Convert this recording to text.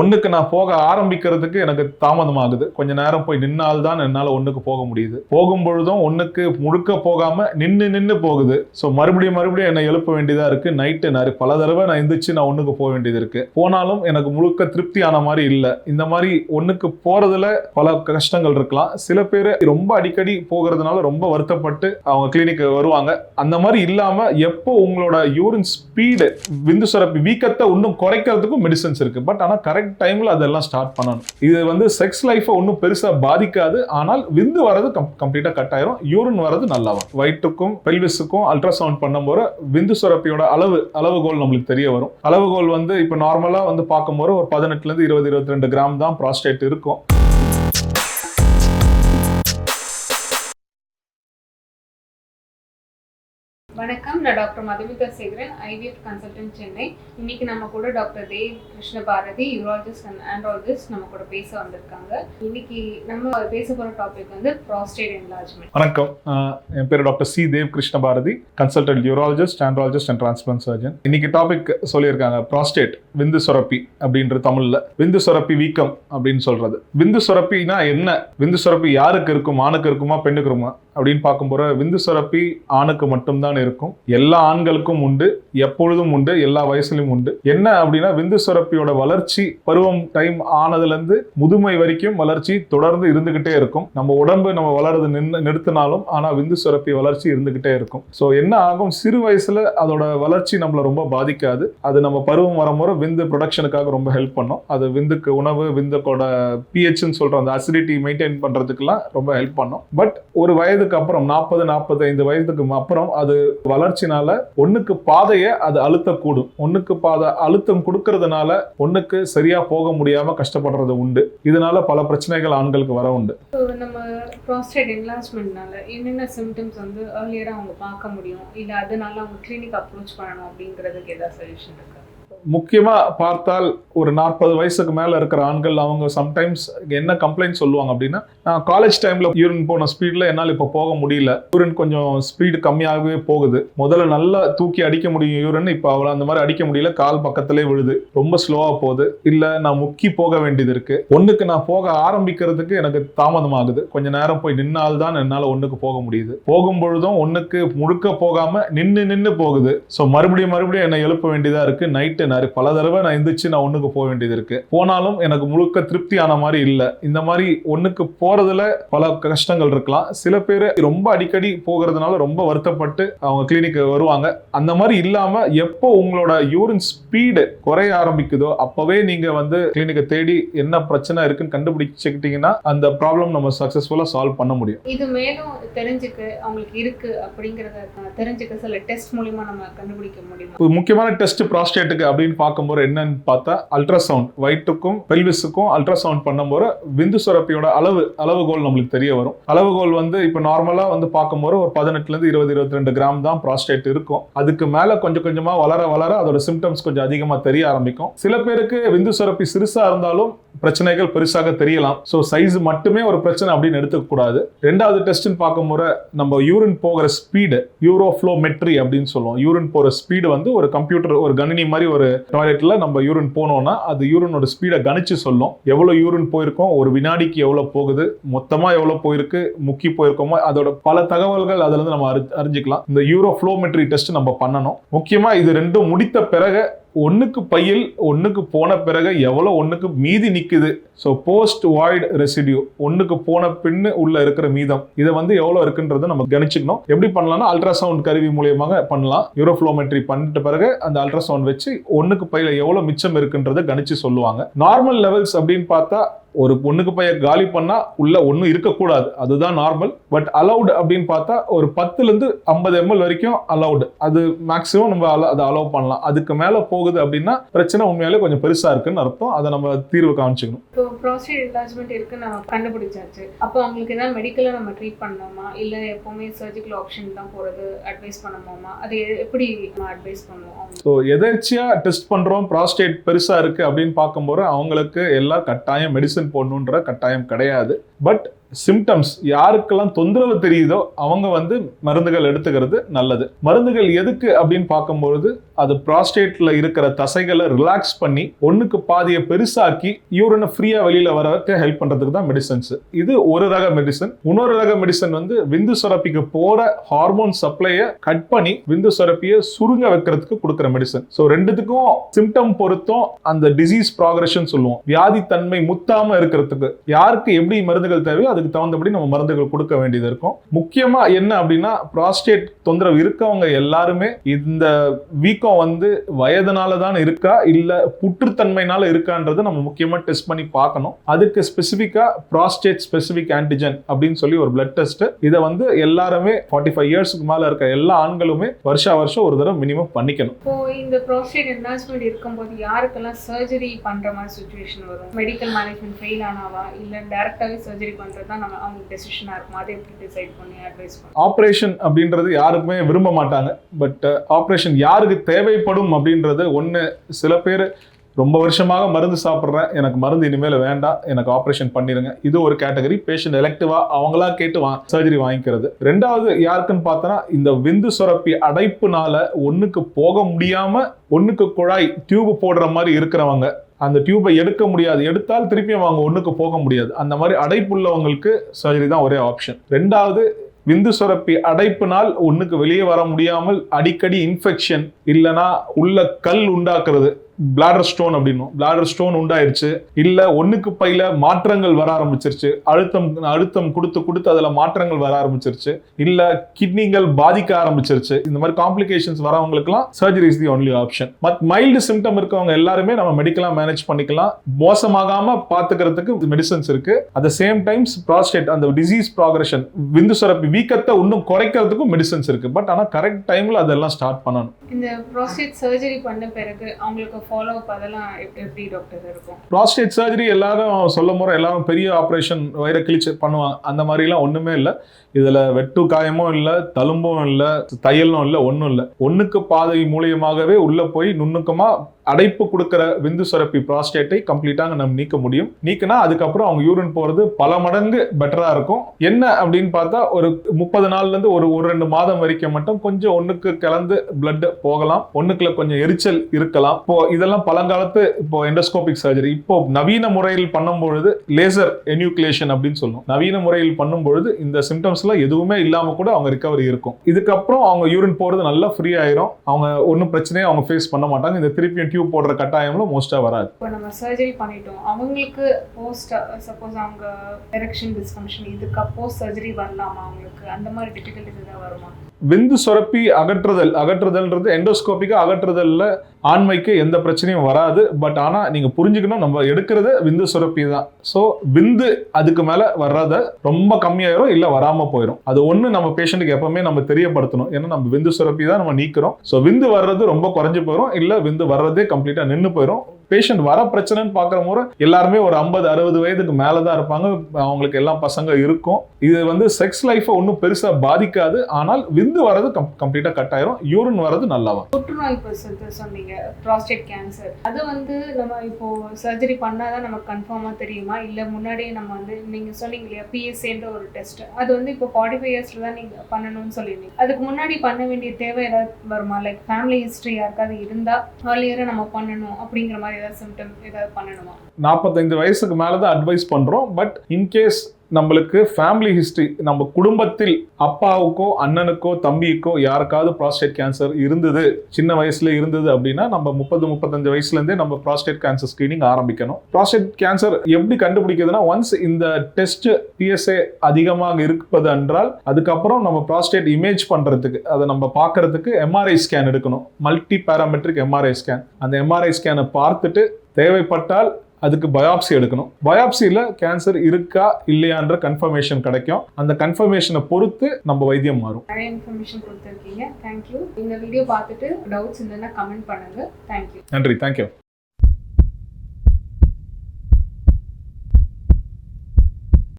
ஒன்றுக்கு நான் போக ஆரம்பிக்கிறதுக்கு எனக்கு தாமதமாகுது. கொஞ்ச நேரம் போய் நின்னால்தான் என்னால் ஒன்றுக்கு போக முடியுது. போகும் பொழுதும் ஒன்றுக்கு முழுக்க போகாம நின்று நின்று போகுது. ஸோ மறுபடியும் மறுபடியும் என்னை எழுப்ப வேண்டியதா இருக்கு. நைட்டு நிறைய பல தடவை நான் எந்திரிச்சு நான் ஒன்றுக்கு போக வேண்டியது இருக்கு. போனாலும் எனக்கு முழுக்க திருப்தி ஆன மாதிரி இல்லை. இந்த மாதிரி ஒன்றுக்கு போறதுல பல கஷ்டங்கள் இருக்கலாம். சில பேர் ரொம்ப அடிக்கடி போகிறதுனால ரொம்ப வருத்தப்பட்டு அவங்க கிளினிக்கு வருவாங்க. அந்த மாதிரி இல்லாம எப்போ உங்களோட யூரின் ஸ்பீடு விந்து சுரப்பி வீக்கத்தை இன்னும் குறைக்கிறதுக்கும் மெடிசன்ஸ் இருக்கு. பட் ஆனால் கரெக்ட் டைமில் அதெல்லாம் ஸ்டார்ட் பண்ணணும். இது வந்து செக்ஸ் லைஃப்பை ஒன்றும் பெருசாக பாதிக்காது. ஆனால் விந்து வரது கம்ப்ளீட்டாக கட் ஆயிரும். யூரின் வரது நல்லா வரும் வயிற்றுக்கும் பெல்விஸுக்கும் அல்ட்ராசவுண்ட் பண்ணும்போது விந்து சுரப்பியோட அளவு அளவுகோல் நம்மளுக்கு தெரிய வரும். அளவுகோல் வந்து இப்போ நார்மலாக வந்து பார்க்கும்போது ஒரு பதினெட்டுலேருந்து இருபது இருபத்தி ரெண்டு கிராம் தான் ப்ராஸ்டேட் இருக்கும். வணக்கம் நான் doctor Madhumika Sekaran IVF consultant Chennai. இன்னைக்கு நம்ம கூட doctor Dev Krishna Bharathi urologist and andrologist நம்ம கூட பேச வந்திருக்காங்க. இன்னைக்கு நம்ம பேச போற டாபிக் வந்து ப்ராஸ்டேட் என்லார்ஜ்மெண்ட் வணக்கம். என் பேர் doctor C Dev Krishna Bharathi consultant urologist andrologist and transplant surgeon இன்னைக்கு டாபிக் சொல்லியிருக்காங்க ப்ராஸ்டேட் விந்து சுரப்பி அப்படின்ற தமிழ்ல. விந்து சுரப்பி வீக்கம் அப்படின்னு சொல்றது. விந்து சுரப்பினா என்ன? விந்து சுரப்பி யாருக்கு இருக்கும் ஆணுக்கு இருக்குமா பெண்ணுக்கு இருக்குமா? அப்படின்னு பார்க்கும்போது விந்து சுரப்பி ஆணுக்கு மட்டும்தான் இருக்கும். எல்லா ஆண்களுக்கும் உண்டு எப்பொழுதும் உண்டு எல்லா வயசுலையும் உண்டு. என்ன அப்படின்னா விந்து சுரப்பியோட வளர்ச்சி பருவம் டைம் ஆனதுலேருந்து முதுமை வரைக்கும் வளர்ச்சி தொடர்ந்து இருந்துகிட்டே இருக்கும். நம்ம உடம்பு நம்ம வளருது நின்று நிறுத்தினாலும் ஆனால் விந்து சுரப்பி வளர்ச்சி இருந்துகிட்டே இருக்கும். ஸோ என்ன ஆகும்? சிறு வயசில் அதோட வளர்ச்சி நம்மளை ரொம்ப பாதிக்காது. அது நம்ம பருவம் வரும்போது விந்து ப்ரொடக்ஷனுக்காக ரொம்ப ஹெல்ப் பண்ணும். அது விந்துக்கு உணவு விந்துக்கோட பிஹெச்னு சொல்கிற அந்த அசிடிட்டி மெயின்டைன் பண்ணுறதுக்கெல்லாம் ரொம்ப ஹெல்ப் பண்ணும். பட் ஒரு வயது வயதுக்கு அப்புறம் நாற்பது நாற்பத்தைந்து ஐந்து வயதுக்கு அப்புறம் அது வளர்ச்சினால ஒண்ணுக்கு பாதையை அது அழுத்தக்கூடும். ஒண்ணுக்கு பாதை அழுத்தம் கொடுக்கறதுனால ஒண்ணுக்கு சரியா போக முடியாம கஷ்டப்படுறது உண்டு. இதனால பல பிரச்சனைகள் ஆண்களுக்கு வர உண்டு. நம்ம ப்ராஸ்டேட் என்லார்ஜ்மெண்ட்னால என்னென்ன சிம்டம்ஸ் வந்து ஏர்லியராக அவங்க பார்க்க முடியும்? இல்லை அதனால அவங்க கிளினிக் அப்ரோச் பண்ணணும் அப்படிங்கிறதுக்கு ஏதாவது சொல்யூஷன் இருக்கு? முக்கியமாக பார்த்தால் ஒரு நாற்பது வயசுக்கு மேலே இருக்கிற ஆண்கள் அவங்க சம்டைம்ஸ் என்ன கம்ப்ளைண்ட் சொல்லுவாங்க அப்படின்னா நான் காலேஜ் டைமில் யூரின் போன ஸ்பீடில் என்னால் இப்போ போக முடியல. யூரின் கொஞ்சம் ஸ்பீடு கம்மியாகவே போகுது. முதல்ல நல்லா தூக்கி அடிக்க முடியும் யூரின் இப்போ அவளை அந்த மாதிரி அடிக்க முடியல. கால் பக்கத்திலே விழுது. ரொம்ப ஸ்லோவாக போகுது. இல்லை நான் முக்கி போக வேண்டியது இருக்குது ஒன்றுக்கு நான் போக ஆரம்பிக்கிறதுக்கு எனக்கு தாமதமாகுது. கொஞ்சம் கொஞ்ச நேரம் போய் நின்னால்தான் என்னால் ஒன்றுக்கு போக முடியுது. போகும்பொழுதும் ஒன்றுக்கு முழுக்க போகாமல் நின்று நின்று போகுது. ஸோ மறுபடியும் மறுபடியும் என்னை எழுப்ப வேண்டியதாக இருக்குது நைட்டு நிறைய பல தடவை நான் எந்திரிச்சு நான் ஒண்ணுக்கு போக வேண்டியது இருக்கு. போனாலும் எனக்கு முழுக்க திருப்தி ஆன மாதிரி இல்லை. இந்த மாதிரி ஒண்ணுக்கு போறதுல பல கஷ்டங்கள் இருக்கலாம். சில பேர் ரொம்ப அடிக்கடி போகிறதுனால ரொம்ப வருத்தப்பட்டு அவங்க கிளினிக் வருவாங்க. அந்த மாதிரி இல்லாம எப்போ உங்களோட யூரின் ஸ்பீடு குறைய ஆரம்பிக்குதோ அப்பவே நீங்க வந்து கிளினிக்கை தேடி என்ன பிரச்சனை இருக்குன்னு கண்டுபிடிச்சுக்கிட்டீங்கன்னா அந்த ப்ராப்ளம் நம்ம சக்சஸ்ஃபுல்லா சால்வ் பண்ண முடியும். இது மேலும் தெரிஞ்சுக்க அவங்களுக்கு இருக்கு அப்படிங்கிறத தெரிஞ்சுக்க சில டெஸ்ட் மூலியமா நம்ம கண்டுபிடிக்க முடியுமா? முக்கியமான டெஸ்ட் ப்ராஸ்டேட்டுக்கு அப்படின்னு பார்க்கும்போது என்னன்னு பார்த்தா அல்ட்ராசவுண்ட் வயிற்றுக்கும் பெல்விஸுக்கும் அல்ட்ராசவுண்ட் பண்ணும்போது விந்து சுரப்பியோட அளவு அளவுகோல் நம்மளுக்கு தெரிய வரும். அளவுகோல் வந்து இப்போ நார்மலாக வந்து பார்க்கும்போது ஒரு பதினெட்டுலேருந்து இருபது இருபத்தி ரெண்டு கிராம் தான் ப்ராஸ்டேட் இருக்கும். அதுக்கு மேலே கொஞ்சம் கொஞ்சமாக வளர வளர அதோட சிம்டம்ஸ் கொஞ்சம் அதிகமாக தெரிய ஆரம்பிக்கும். சில பேருக்கு விந்து சுரப்பி சிறுசாக இருந்தாலும் பிரச்சனைகள் பெருசாக தெரியலாம். ஸோ சைஸ் மட்டுமே ஒரு பிரச்சனை அப்படின்னு எடுத்துக்கக்கூடாது ரெண்டாவது டெஸ்ட்னு பார்க்கும்போது நம்ம யூரின் போகிற ஸ்பீடு யூரோஃப்ளோமெட்ரி அப்படின்னு சொல்லுவோம். யூரின் போகிற ஸ்பீடு வந்து ஒரு கம்ப்யூட்டர் ஒரு கணினி மாதிரி ஒரு டாய்லெட்டில் நம்ம யூரின் போனோம்னா அது யூரினோட ஸ்பீடை கணிச்சு சொல்லும். எவ்வளோ யூரின் போயிருக்கோம்? ஒரு வினாடிக்கு எவ்வளோ போகுது? மொத்தமாக எவ்வளோ போயிருக்கு? முக்கி போயிருக்கோமோ? அதோட பல தகவல்கள் அதுலேருந்து நம்ம அறி அறிஞ்சிக்கலாம். இந்த யூரோ ஃப்ளோமெட்ரி டெஸ்ட் நம்ம பண்ணணும். முக்கியமாக இது ரெண்டும் முடித்த பிறகு ஒன்றுக்கு பையில் ஒன்றுக்கு போன பிறகு எவ்வளோ ஒன்றுக்கு மீதி நிற்குது ஸோ போஸ்ட் வாய்ட் ரெசிடியூ ஒன்றுக்கு போன பின்னு உள்ள இருக்கிற மீதம். இதை வந்து எவ்வளோ இருக்குன்றதை நம்ம கணிச்சுக்கணும். எப்படி பண்ணலாம்னா அல்ட்ராசவுண்ட் கருவி மூலியமாக பண்ணலாம். யூரோஃப்ளோமெட்ரி பண்ணிட்ட பிறகு அந்த அல்ட்ராசவுண்ட் வச்சு ஒன்றுக்கு பையில் எவ்வளோ மிச்சம் இருக்குன்றதை கணிச்சு சொல்லுவாங்க. நார்மல் லெவல்ஸ் அப்படின்னு பார்த்தா ஒரு பொண்ணுக்கு பைய காலி பண்ணா உள்ள ஒன்றும் இருக்கக்கூடாது. அதுதான் நார்மல் பட் அலௌட் அப்படின்னு பார்த்தா ஒரு பத்துல இருந்து ஐம்பது எம்எல் வரைக்கும் அலௌடு அது மேக்ஸிமம் நம்ம அதை அலோவ் பண்ணலாம். அதுக்கு மேல போகுது அப்படின்னா பிரச்சனை உண்மையாலே கொஞ்சம் பெருசா இருக்குன்னு அர்த்தம். அதை நம்ம தீர்வு காமிச்சுக்கணும். இப்போ ப்ராஸ்டேட் என்லார்ஜ்மெண்ட் இருக்குன்னு நம்ம கண்டுபிடிச்சாச்சு. அப்போ அவங்களுக்கு ஏதாவது மெடிக்கலாக நம்ம ட்ரீட் பண்ணணுமா? இல்லை எப்போவுமே சர்ஜிக்கல் ஆப்ஷன் தான் போகிறது அட்வைஸ் பண்ணணுமா? அது எப்படி அட்வைஸ் பண்ணுவோம் ஸோ எதேர்ச்சியா டெஸ்ட் பண்றோம் ப்ராஸ்டேட் பெருசா இருக்கு அப்படின்னு பார்க்கும்போது அவங்களுக்கு எல்லாம் கட்டாயம் மெடிசன் போடணுன்ற கட்டாயம் கிடையாது. பட் சிம்டம்ஸ் யாருக்கெல்லாம் தொந்தரவு தெரியுதோ அவங்க வந்து மருந்துகள் எடுத்துக்கிறது நல்லது. மருந்துகள் எதுக்கு அப்படின்னு பார்க்கும்பொழுது அது ப்ராஸ்டேட்ல இருக்கிற தசைகளை ரிலாக்ஸ் பண்ணி ஒண்ணுக்கு பாதியை பெருசாக்கி யூரினை ஃப்ரீயா வெளியில வரக்கு ஹெல்ப் பண்றதுக்கு தான் மெடிசன்ஸ் இது ஒரு ரக மெடிசன் இன்னொரு ரக மெடிசன் வந்து விந்து சுரப்பிக்கு போற ஹார்மோன் சப்ளையை கட் பண்ணி விந்து சுரப்பியை சுருங்க வைக்கிறதுக்கு கொடுக்குற மெடிசன் ஸோ ரெண்டுத்துக்கும் சிம்டம் பொறுத்தும் அந்த டிசீஸ் ப்ராக்ரஷன் சொல்லுவோம். வியாதி தன்மை முத்தாம இருக்கிறதுக்கு. யாருக்கு எப்படி மருந்துகள் தேவையோ அது அதுக்கு தகுந்தபடி நம்ம மருந்துகள் கொடுக்க வேண்டியது இருக்கும். முக்கியமா என்ன அப்படின்னா ப்ராஸ்டேட் தொந்தரவு இருக்கவங்க எல்லாருமே இந்த வீக்கம் வந்து வயதுனால தான் இருக்கா இல்ல புற்றுத்தன்மைனால இருக்கான்றது நம்ம முக்கியமா டெஸ்ட் பண்ணி பார்க்கணும். அதுக்கு ஸ்பெசிஃபிக்காக ப்ராஸ்டேட் ஸ்பெசிபிக் ஆன்டிஜன் அப்படின்னு சொல்லி ஒரு பிளட் டெஸ்ட் இதை வந்து எல்லாருமே ஃபார்ட்டி ஃபைவ் இயர்ஸ்க்கு மேல இருக்க எல்லா ஆண்களுமே வருஷா வருஷம் ஒரு தடவை மினிமம் பண்ணிக்கணும். இப்போ இந்த ப்ரோஸ்டேட் என்லார்ஜ்மெண்ட் இருக்கும்போது யாருக்கெல்லாம் சர்ஜரி பண்ற மாதிரி சுச்சுவேஷன் வரும்? மெடிக்கல் மேனேஜ்மெண்ட் ஃபெயில் ஆனாவா? இல்ல டைரக்டாவே சர்ஜரி பண்றது? தான் நம்ம அவங்க டெசிஷனாக இருக்கும்? அதை எப்படி டிசைட் பண்ணி அட்வைஸ் பண்ணுவோம் ஆப்ரேஷன் அப்படின்றது யாருக்குமே விரும்ப மாட்டாங்க. பட் ஆப்ரேஷன் uh, யாருக்கு தேவைப்படும் அப்படின்றது ஒன்று சில பேர் ரொம்ப வருஷமாக மருந்து சாப்பிட்றேன். எனக்கு மருந்து இனிமேல் வேண்டாம். எனக்கு ஆப்ரேஷன் பண்ணிடுங்க இது ஒரு கேட்டகரி பேஷண்ட் எலக்டிவாக அவங்களா கேட்டு வா சர்ஜரி வாங்கிக்கிறது. ரெண்டாவது யாருக்குன்னு பார்த்தோன்னா இந்த விந்து சுரப்பி அடைப்புனால ஒன்றுக்கு போக முடியாமல் ஒன்றுக்கு குழாய் டியூப் போடுற மாதிரி இருக்கிறவங்க. அந்த டியூப்பை எடுக்க முடியாது. எடுத்தால் திருப்பியும் அவங்க ஒன்றுக்கு போக முடியாது. அந்த மாதிரி அடைப்புள்ளவங்களுக்கு சர்ஜரி தான் ஒரே ஆப்ஷன் ரெண்டாவது விந்து சுரப்பி அடைப்பினால் ஒன்றுக்கு வெளியே வர முடியாமல் அடிக்கடி இன்ஃபெக்ஷன் இல்லைனா உள்ள கல் உண்டாக்குறது. பிளாடர் ஸ்டோன் அப்படின்னும். பிளாடர் ஸ்டோன் உண்டாயிருச்சு. இல்லை ஒன்றுக்கு பையில மாற்றங்கள் வர ஆரம்பிச்சிருச்சு. அழுத்தம் அழுத்தம் கொடுத்து கொடுத்து அதில் மாற்றங்கள் வர ஆரம்பிச்சிருச்சு. இல்லை கிட்னிகள் பாதிக்க ஆரம்பிச்சிருச்சு. இந்த மாதிரி complications வரவங்களுக்குலாம் surgery is the only option but mild symptom இருக்கவங்க எல்லாருமே நம்ம மெடிக்கலாக மேனேஜ் பண்ணிக்கலாம். மோசமாகாம பார்த்துக்கிறதுக்கு மெடிசன்ஸ் இருக்கு. At the same times prostate அந்த டிசீஸ் ப்ராக்ரஷன் விந்து சுரப்பி வீக்கத்தை இன்னும் குறைக்கிறதுக்கும் மெடிசன்ஸ் இருக்கு. பட் ஆனால் கரெக்ட் டைம்ல அதெல்லாம் ஸ்டார்ட் பண்ணணும். இந்த ப்ராஸ்டேட் சர்ஜரி பண்ண பிறகு அவங்களுக்கு ஃபாலோ அப் அதெல்லாம் எப்படி டாக்டர் இருக்கும்? ப்ராஸ்டேட் சர்ஜரி எல்லாரும் சொல்லும் முறை எல்லாரும் பெரிய ஆப்ரேஷன் வயிறை கிழிச்சு பண்ணுவாங்க அந்த மாதிரிலாம் ஒன்றுமே இல்லை. இதில் வெட்டு காயமும் இல்லை தழும்பும் இல்லை தையலும் இல்லை ஒன்றும் இல்லை. ஒன்றுக்கு பாதை மூலியமாகவே உள்ளே போய் நுண்ணுக்கமாக அடைப்பு கொடுக்குற விந்து சுரப்பி ப்ராஸ்டேட்டை கம்ப்ளீட்டாக நம்ம நீக்க முடியும். நீக்கினா அதுக்கப்புறம் அவங்க யூரின் போகிறது பல மடங்கு பெட்டராக இருக்கும். என்ன அப்படின்னு பார்த்தா ஒரு முப்பது நாள்லேருந்து ஒரு ஒரு ரெண்டு மாதம் வரைக்கும் மட்டும் கொஞ்சம் ஒன்றுக்கு கலந்து பிளட் போகலாம். ஒன்றுக்குள்ள கொஞ்சம் எரிச்சல் இருக்கலாம். இப்போ இதெல்லாம் பழங்காலத்து இப்போ எண்டோஸ்கோபிக் சர்ஜரி இப்போ நவீன முறையில் பண்ணும்பொழுது லேசர் எனியூக்லேஷன் அப்படின்னு சொல்லுவோம். நவீன முறையில் பண்ணும்பொழுது இந்த சிம்டம்ஸ்லாம் எதுவுமே இல்லாமல் கூட அவங்க ரிகவரி இருக்கும். இதுக்கப்புறம் அவங்க யூரின் போகிறது நல்லா ஃப்ரீ ஆயிரும். அவங்க ஒன்றும் பிரச்சனையும் அவங்க ஃபேஸ் பண்ண மாட்டாங்க. இந்த திருப்பியும் டியூப் போடுற கட்டாயம்லாம் மோஸ்டா வராது. இப்போ நம்ம சர்ஜரி பண்ணிட்டோம். அவங்களுக்கு போஸ்ட் சப்போஸ் அவங்க எரெக்ஷன் டிஸ்ஃபங்க்ஷன் இதுக்கு அப்போ சர்ஜரி வரலாமா அவங்களுக்கு? அந்த மாதிரி டிஃபிகல்ட்டிஸ் ஏதாவது வருமா? விந்து சுரப்பி அகற்றுதல் அகற்றுதல்ன்றது எண்டோஸ்கோபிக்கா அகற்றுதல்ல ஆண்மைக்கு எந்த பிரச்சனையும் வராது. பட் ஆனா நீங்க புரிஞ்சுக்கணும் நம்ம எடுக்கிறது விந்து சுரப்பி தான். ஸோ விந்து அதுக்கு மேல வர்றத ரொம்ப கம்மியாயிரும் இல்ல வராம போயிடும் அது ஒண்ணு நம்ம பேஷண்ட்டுக்கு எப்பவுமே நம்ம தெரியப்படுத்தணும். ஏன்னா நம்ம விந்து சுரப்பி தான் நம்ம நீக்கிறோம். ஸோ விந்து வர்றது ரொம்ப குறைஞ்சு போயிடும் இல்ல விந்து வர்றதே கம்ப்ளீட்டா நின்று போயிடும் பேஷண்ட் வர பிரச்சனைன்னு பார்க்குற முறை எல்லாருமே ஒரு ஐம்பது அறுபது வயதுக்கு மேலே தான் இருப்பாங்க. அவங்களுக்கு எல்லாம் பசங்க இருக்கும். இது வந்து செக்ஸ் லைஃப்பை ஒன்றும் பெருசாக பாதிக்காது. ஆனால் விந்து வர்றது கம் கம்ப்ளீட்டாக கட் ஆயிரும். யூரின் வர்றது நல்லா வரும் புற்றுநோய் இப்போ சொன்னீங்க. ப்ராஸ்டேட் கேன்சர் அது வந்து நம்ம இப்போ சர்ஜரி பண்ணாதான் நமக்கு கன்ஃபார்மாக தெரியுமா? இல்லை முன்னாடியே நம்ம வந்து நீங்கள் சொன்னீங்க இல்லையா? பிஎஸ்ஏன்ற ஒரு டெஸ்ட் அது வந்து இப்போ ஃபார்ட்டி ஃபைவ் இயர்ஸ்ல தான் நீங்கள் பண்ணணும்னு சொல்லியிருந்தீங்க. அதுக்கு முன்னாடி பண்ண வேண்டிய தேவை ஏதாவது வருமா? லைக் ஃபேமிலி ஹிஸ்ட்ரி யாருக்காவது இருந்தால் ஏர்லியராக நம்ம பண்ணணும் அப்படிங்கிற மாதிரி ஏதாவது சிம்டம் ஏதாவது பண்ணணுமா? நாற்பத்தைந்து வயசுக்கு மேலே தான் அட்வைஸ் பண்ணுறோம் பட் இன்கேஸ் நம்மளுக்கு ஃபேமிலி ஹிஸ்ட்ரி நம்ம குடும்பத்தில் அப்பாவுக்கோ அண்ணனுக்கோ தம்பிக்கோ யாருக்காவது ப்ராஸ்டேட் கேன்சர் இருந்தது சின்ன வயசுல இருந்தது அப்படின்னா நம்ம முப்பது முப்பத்தஞ்சு வயசுல இருந்தே நம்ம ப்ராஸ்டேட் கேன்சர் ஸ்கிரீனிங் ஆரம்பிக்கணும். ப்ராஸ்டேட் கேன்சர் எப்படி கண்டுபிடிக்கிறதுனா ஒன்ஸ் இந்த டெஸ்ட் பிஎஸ்ஏ அதிகமாக இருப்பது என்றால் அதுக்கப்புறம் நம்ம ப்ராஸ்டேட் இமேஜ் பண்றதுக்கு அதை நம்ம பார்க்கறதுக்கு எம்ஆர்ஐ ஸ்கேன் எடுக்கணும். மல்டி பேராமெட்ரிக் எம்ஆர்ஐ ஸ்கேன் அந்த எம்ஆர்ஐ ஸ்கேனை பார்த்துட்டு தேவைப்பட்டால் அதுக்கு பயாப்சி எடுக்கணும். பயாப்சியில் கேன்சர் இருக்கா இல்லையான்ற கன்ஃபர்மேஷன் கிடைக்கும். அந்த கன்ஃபர்மேஷனை பொறுத்து நம்ம வைத்தியம் மாறும். நிறைய இன்ஃபர்மேஷன் கொடுத்துருக்கீங்க. தேங்க்யூ இந்த வீடியோ பார்த்துட்டு டவுட்ஸ் இருந்ததுன்னா கமெண்ட் பண்ணுங்க. தேங்க்யூ நன்றி. தேங்க்யூ